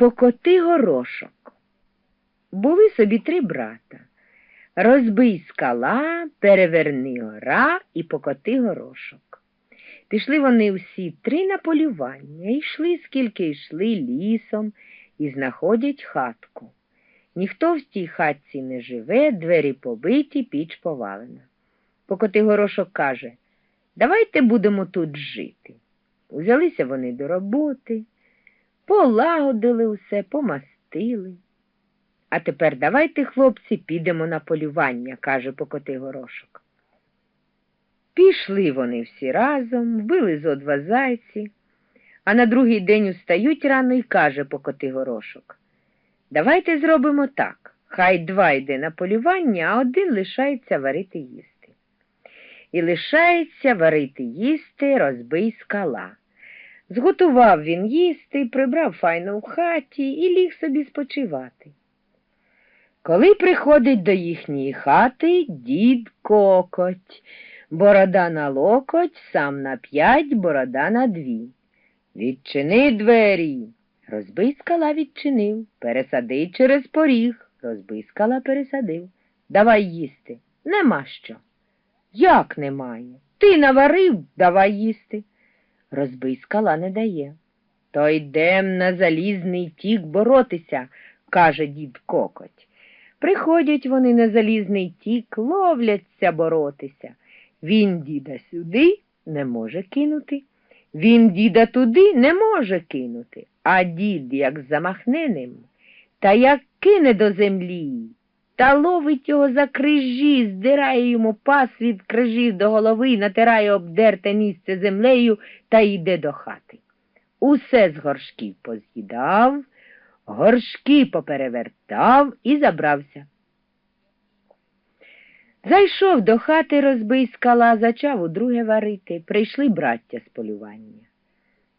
Покоти горошок. Були собі три брата. Розбий скала, переверни гора і покоти горошок. Пішли вони всі три на полювання, йшли, скільки йшли лісом, і знаходять хатку. Ніхто в тій хатці не живе, двері побиті, піч повалена. Покоти горошок каже Давайте будемо тут жити. Узялися вони до роботи, полагодили усе, помастили. А тепер давайте, хлопці, підемо на полювання, каже Покоти горошок. Пішли вони всі разом, вбили зо два зайці, а на другий день устають рано і каже Покоти горошок. Давайте зробимо так. Хай два йде на полювання, а один лишається варити їсти. І лишається варити їсти розбий скала. Зготував він їсти, прибрав файно в хаті і ліг собі спочивати. Коли приходить до їхньої хати дід кокоть, борода на локоть, сам на п'ять, борода на дві. Відчини двері. Розбий скала відчинив, пересади через поріг, розбий скала пересадив. Давай їсти. Нема що. Як немає? Ти наварив, давай їсти. Розбий скала не дає. То йдем на залізний тік боротися, каже дід кокоть. Приходять вони на залізний тік, ловляться боротися. Він діда сюди не може кинути. Він діда туди не може кинути, а дід як замахне ним, та як кине до землі, та ловить його за крижі, здирає йому пас від крижів до голови, натирає обдерте місце землею та йде до хати. Усе з горшків поз'їдав, горшки поперевертав і забрався. Зайшов до хати, розбий скала, зачав удруге варити. Прийшли браття з полювання.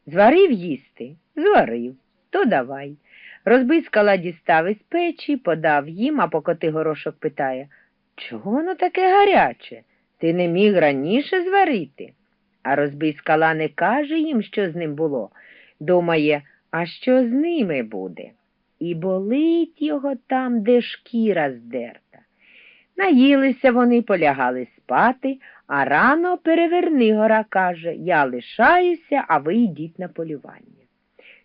Зварив їсти, зварив, то давай. Розбий скала дістав із печі, подав їм, а покоти горошок питає Чого воно таке гаряче? Ти не міг раніше зварити? А розбий скала не каже їм, що з ним було. Думає, а що з ними буде? І болить його там, де шкіра здерта. Наїлися вони, полягали спати, а рано переверни гора каже Я лишаюся, а ви йдіть на полювання.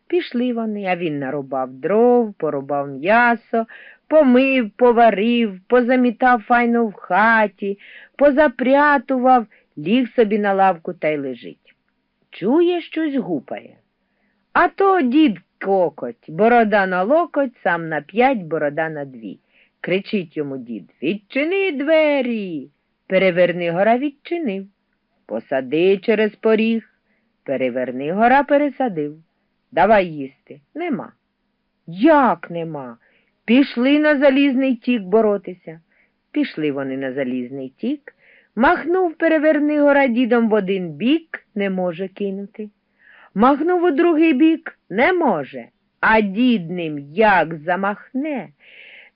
Пішли вони, а він нарубав дров, порубав м'ясо, помив, поварив, позамітав файно в хаті, позапрятував, ліг собі на лавку та й лежить. Чує, щось гупає. А то дід кокоть, борода на локоть, сам на п'ять, борода на дві. Кричить йому дід Відчини двері. Переверни гора відчинив. Посади через поріг. Переверни гора пересадив. Давай їсти. Нема. Як нема? Пішли на залізний тік боротися. Пішли вони на залізний тік. Махнув переверни гора дідом в один бік, не може кинути. Махнув у другий бік не може, а дід ним як замахне.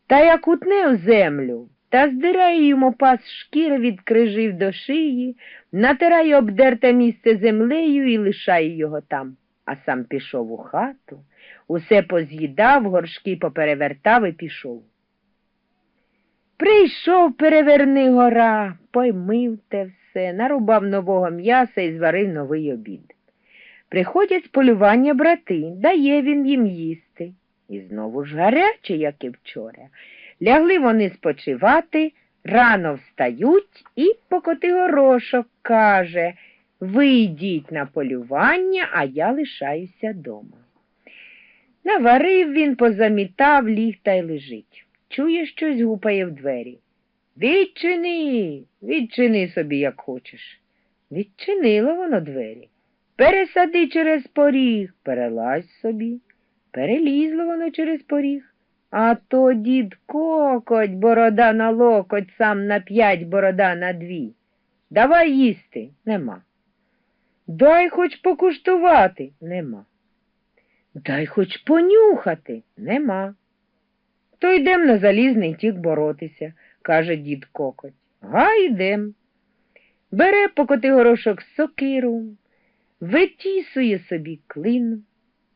Та як утне в землю, та здирає йому пас шкіри від крижів до шиї, натирає обдерте місце землею і лишає його там, а сам пішов у хату, усе поз'їдав, горшки поперевертав і пішов. Прийшов, переверни гора, поймив те все, нарубав нового м'яса і зварив новий обід. Приходять з полювання брати, дає він їм їсти. І знову ж гаряче, як і вчора. Лягли вони спочивати, рано встають і покоти горошок каже Ви йдіть на полювання, а я лишаюся дома. Наварив він, позамітав, ліг та й лежить. Чує, щось гупає в двері. Відчини, відчини собі, як хочеш. Відчинило воно двері. Пересади через поріг, перелазь собі. Перелізло воно через поріг. А то дід кокоть, борода на локоть, сам на п'ять борода на дві. Давай їсти нема. Дай хоч покуштувати нема. Дай хоч понюхати нема. То йдем на залізний тік боротися, каже дід кокоть. Га йдем. Бере покоти горошок сокиру, витісує собі клин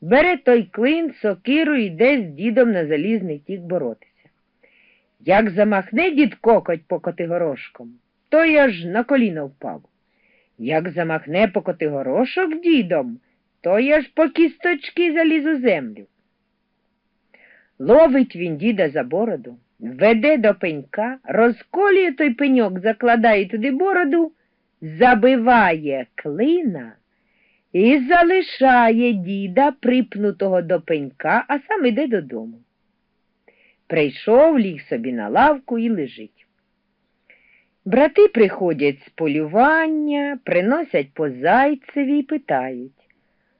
Бере той клин, сокиру йде з дідом на залізний тік боротися. Як замахне дід кокоть по Котигорошком, то я ж на коліна впав. Як замахне по Котигорошок дідом, то я ж по кісточки заліз у землю. Ловить він діда за бороду, веде до пенька, розколює той пеньок, закладає туди бороду, забиває клина і залишає діда, припнутого до пенька, а сам іде додому. Прийшов, ліг собі на лавку і лежить. Брати приходять з полювання, приносять по зайцеві і питають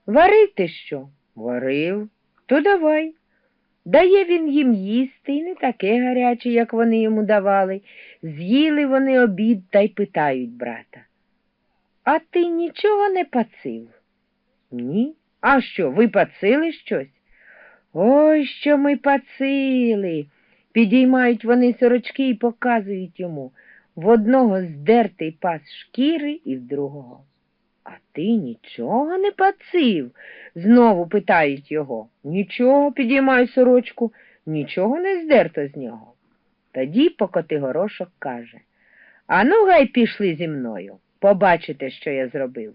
Варив ти що? Варив, то давай. Дає він їм їсти і не таке гаряче, як вони йому давали. З'їли вони обід та й питають брата. А ти нічого не пацив? Ні. А що, ви пацили щось? Ой, що ми пацили. Підіймають вони сорочки і показують йому в одного здертий пас шкіри і в другого. А ти нічого не пацив? знову питають його. Нічого, підіймай сорочку, нічого не здерто з нього. Тоді Покотигорошок каже Ану, гай пішли зі мною, побачите, що я зробив.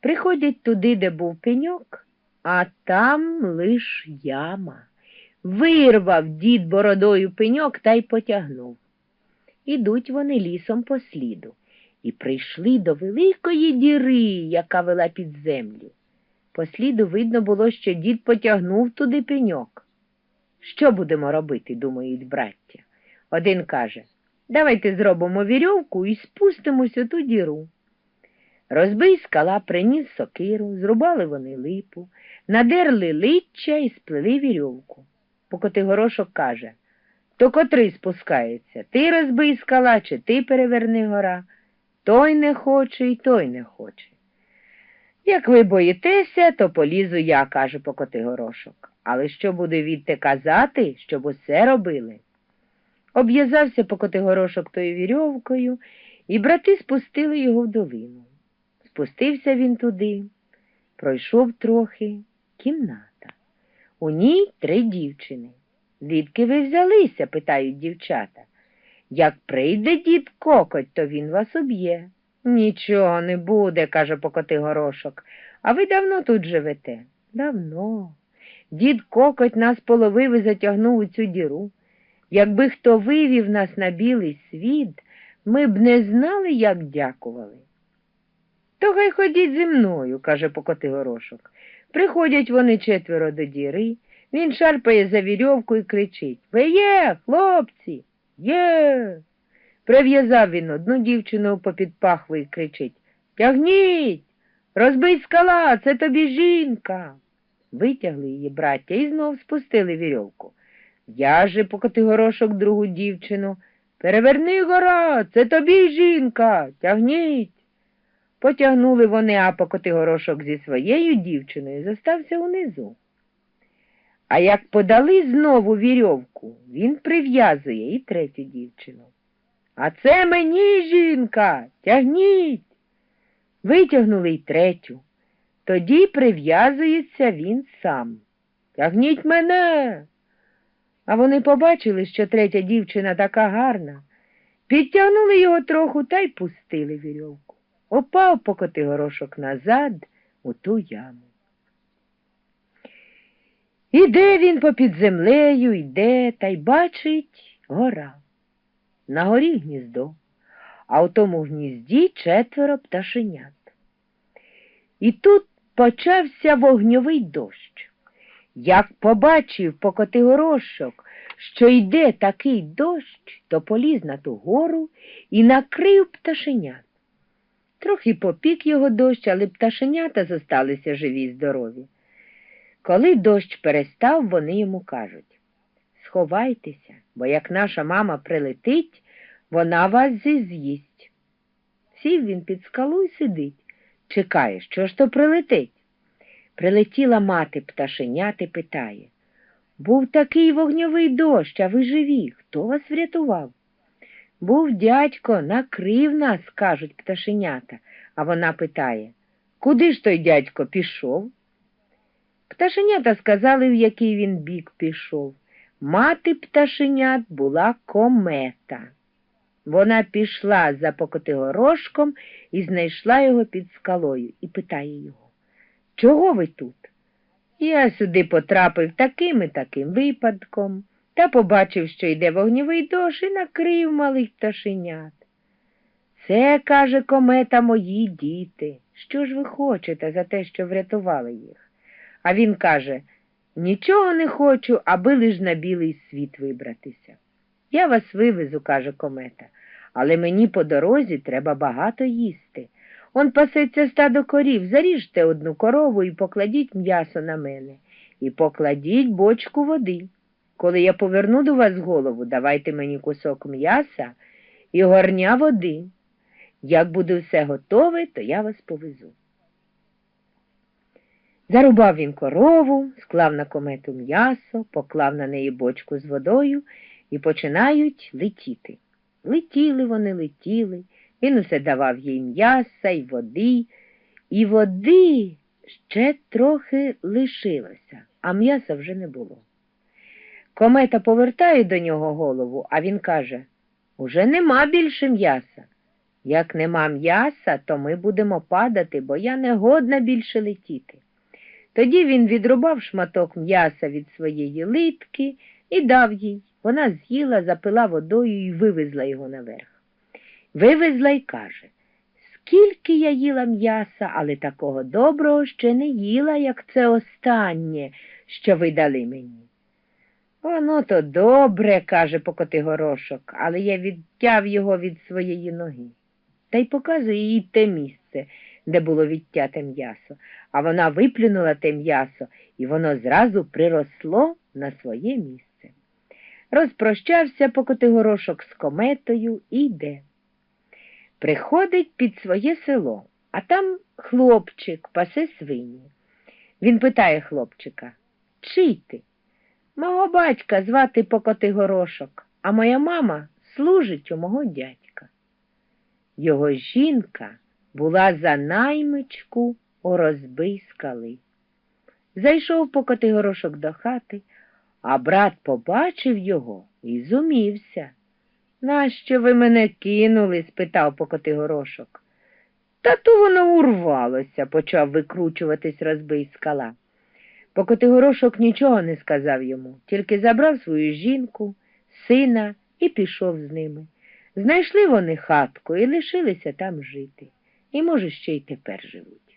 Приходять туди, де був пеньок, а там лиш яма. Вирвав дід бородою пеньок та й потягнув. Ідуть вони лісом по сліду і прийшли до великої діри, яка вела під землю. По сліду видно було, що дід потягнув туди пеньок. Що будемо робити, думають браття. Один каже Давайте зробимо вірьовку і спустимось у ту діру. Розбий скала приніс сокиру, зрубали вони липу, надерли личчя і сплели вірьовку. Покотигорошок каже То котрий спускається, ти розбий скала, чи ти переверни гора. Той не хоче і той не хоче. Як ви боїтеся, то полізу я, каже Покотигорошок. Але що буде відте казати, щоб усе робили? Обв'язався Покотигорошок тою вірьовкою, і брати спустили його в долину. Спустився він туди, пройшов трохи кімната. У ній три дівчини. Звідки ви взялися? питають дівчата. Як прийде дід кокоть, то він вас уб'є. Нічого не буде, каже покоти горошок. А ви давно тут живете? Давно. Дід кокоть нас половив і затягнув у цю діру. Якби хто вивів нас на білий світ, ми б не знали, як дякували. То хай ходіть зі мною, каже покоти горошок. Приходять вони четверо до діри, він шарпає за вірьовку і кричить Ви є, хлопці, є. Прив'язав він одну дівчину попід пахви і кричить Тягніть, розбий скала, це тобі жінка. Витягли її браття і знов спустили вірьовку. Я же покоти горошок другу дівчину. Переверни гора, це тобі жінка, тягніть. Потягнули вони апокоти горошок зі своєю дівчиною зостався унизу. А як подали знову вірьовку, він прив'язує і третю дівчину. А це мені жінка, тягніть. Витягнули й третю. Тоді прив'язується він сам. Тягніть мене. А вони побачили, що третя дівчина така гарна, підтягнули його трохи та й пустили вірьовку. Опав покоти горошок назад у ту яму. Іде він попід землею, йде та й бачить гора. На горі гніздо, а у тому гнізді четверо пташенят. І тут почався вогньовий дощ. Як побачив покотигорошок, що йде такий дощ, то поліз на ту гору і накрив пташенят. Трохи попік його дощ, але пташенята зосталися живі й здорові. Коли дощ перестав, вони йому кажуть Сховайтеся, бо як наша мама прилетить, вона вас з'їсть. Сів він під скалу і сидить. Чекає, що ж то прилетить. Прилетіла мати пташенят і питає Був такий вогньовий дощ, а ви живі. Хто вас врятував? Був дядько, накрив нас, кажуть пташенята, а вона питає Куди ж той дядько пішов? Пташенята сказали, в який він бік пішов. Мати пташенят була комета. Вона пішла за Покотигорошком і знайшла його під скалою і питає його, чого ви тут? Я сюди потрапив таким і таким випадком та побачив, що йде вогнівий дощ і накрив малих пташенят. Це, каже комета, мої діти. Що ж ви хочете за те, що врятували їх? А він каже, нічого не хочу, аби лиш на білий світ вибратися. Я вас вивезу, каже комета, але мені по дорозі треба багато їсти. Он пасеться стадо корів, заріжте одну корову і покладіть м'ясо на мене, і покладіть бочку води. Коли я поверну до вас голову, давайте мені кусок м'яса і горня води. Як буде все готове, то я вас повезу. Зарубав він корову, склав на комету м'ясо, поклав на неї бочку з водою і починають летіти. Летіли вони, летіли, він усе давав їй м'яса і води, і води ще трохи лишилося, а м'яса вже не було. Комета повертає до нього голову, а він каже Уже нема більше м'яса. Як нема м'яса, то ми будемо падати, бо я не годна більше летіти. Тоді він відрубав шматок м'яса від своєї литки і дав їй. Вона з'їла, запила водою і вивезла його наверх. Вивезла й каже, скільки я їла м'яса, але такого доброго ще не їла, як це останнє, що ви дали мені. Воно то добре, каже Покотигорошок, але я відтяв його від своєї ноги. Та й показує їй те місце, де було відтяте м'ясо, а вона виплюнула те м'ясо, і воно зразу приросло на своє місце. Розпрощався Покотигорошок з кометою і йде. Приходить під своє село, а там хлопчик пасе свині. Він питає хлопчика, чий ти? Мого батька звати Покотигорошок, а моя мама служить у мого дядька. Його жінка була за наймичку у розбий скали. Зайшов Покотигорошок до хати, а брат побачив його і зумівся. Нащо ви мене кинули? спитав Покотигорошок. Та то воно урвалося, почав викручуватись розбий скала. Покотигорошок нічого не сказав йому, тільки забрав свою жінку, сина і пішов з ними. Знайшли вони хатку і лишилися там жити. І, може, ще й тепер живуть.